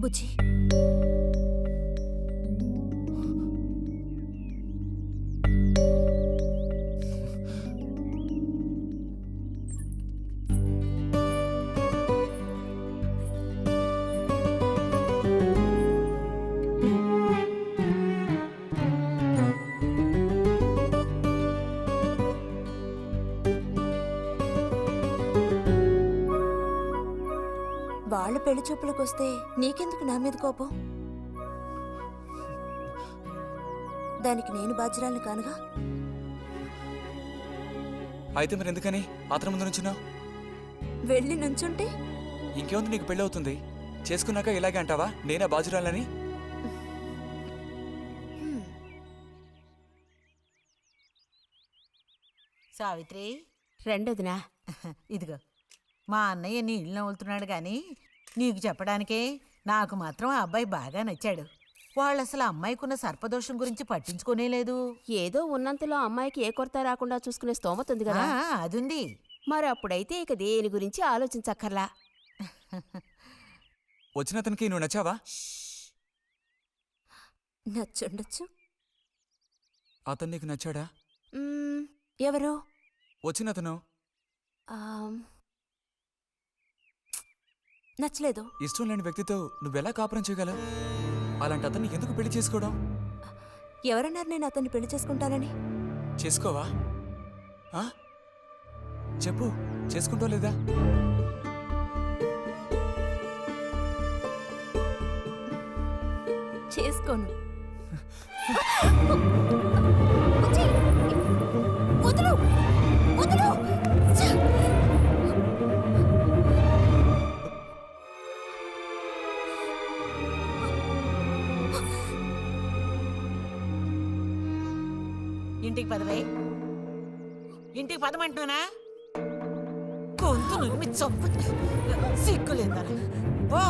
बुझी। వాళ్ళ పెళ్ళి చూపులకు వస్తే నీకెందుకు నా మీద కోపం? దానికి నేను బాధ్యురాలు కానుగా? అయితే మరి ఎందుకని? అతని ముందు నుంచున్నావు? వెళ్ళి నుంచుంటే? ఇంకేముంది నీకు పెళ్ళి అవుతుంది చేసుకున్నాక ఇలాగే అంటావా? నేనే బాజురాలని సావిత్రి. రెండోదినా. ఇదిగో. మా అన్నయ్య నీ ఇల్లు నవ్వులుతున్నాడు కానీ నీకు చెప్పడానికే నాకు మాత్రం ఆ అబ్బాయి బాగా నచ్చాడు. వాళ్ళు అసలు అమ్మాయికున్న సర్పదోషం గురించి పట్టించుకోనే లేదు. ఏదో ఉన్నంతలో అమ్మాయికి ఏ కొరత రాకుండా చూసుకునే స్తోమత ఉంది ఆ, కదా అదుంది. మరి అప్పుడైతే ఇక దేని గురించి ఆలోచించక్కర్లా. వచ్చిన అతనికి నువ్వు నచ్చావా? నచ్చుండొచ్చు. అతను నీకు నచ్చాడా? ఎవరు? వచ్చిన అతను ఆమ్, నచ్చలేదు. ఇష్టం లేని వ్యక్తితో నువ్వెలా కాపురం చేయగలవు? అలాంటి అతన్ని ఎందుకు పెళ్ళి చేసుకోవడం? ఎవరన్నారు నేను అతన్ని పెళ్ళి చేసుకుంటానని? చేసుకోవా? ఆ? చెప్పు చేసుకుంటావు లేదా? చేసుకోను. వదులు. ఇంటికి పదవే. ఇంటికి పదమంటున్నానా గొంతు నువ్వు చంపు సిగ్గులేదా ఓ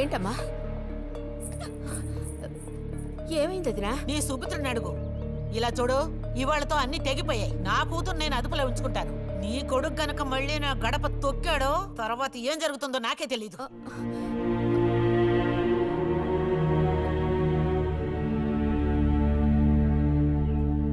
ఏంటమ్మా? ఏమైంది అదినా? నీ సుపుత్రుని అడుగు. ఇలా చూడు. ఇవాళతో అన్ని తెగిపోయాయి. నా కూతురు నేను అదుపులో ఉంచుకుంటాను. నీ కొడుకు గనక మళ్ళీ నా గడప తొక్కాడో తర్వాత ఏం జరుగుతుందో నాకే తెలీదు.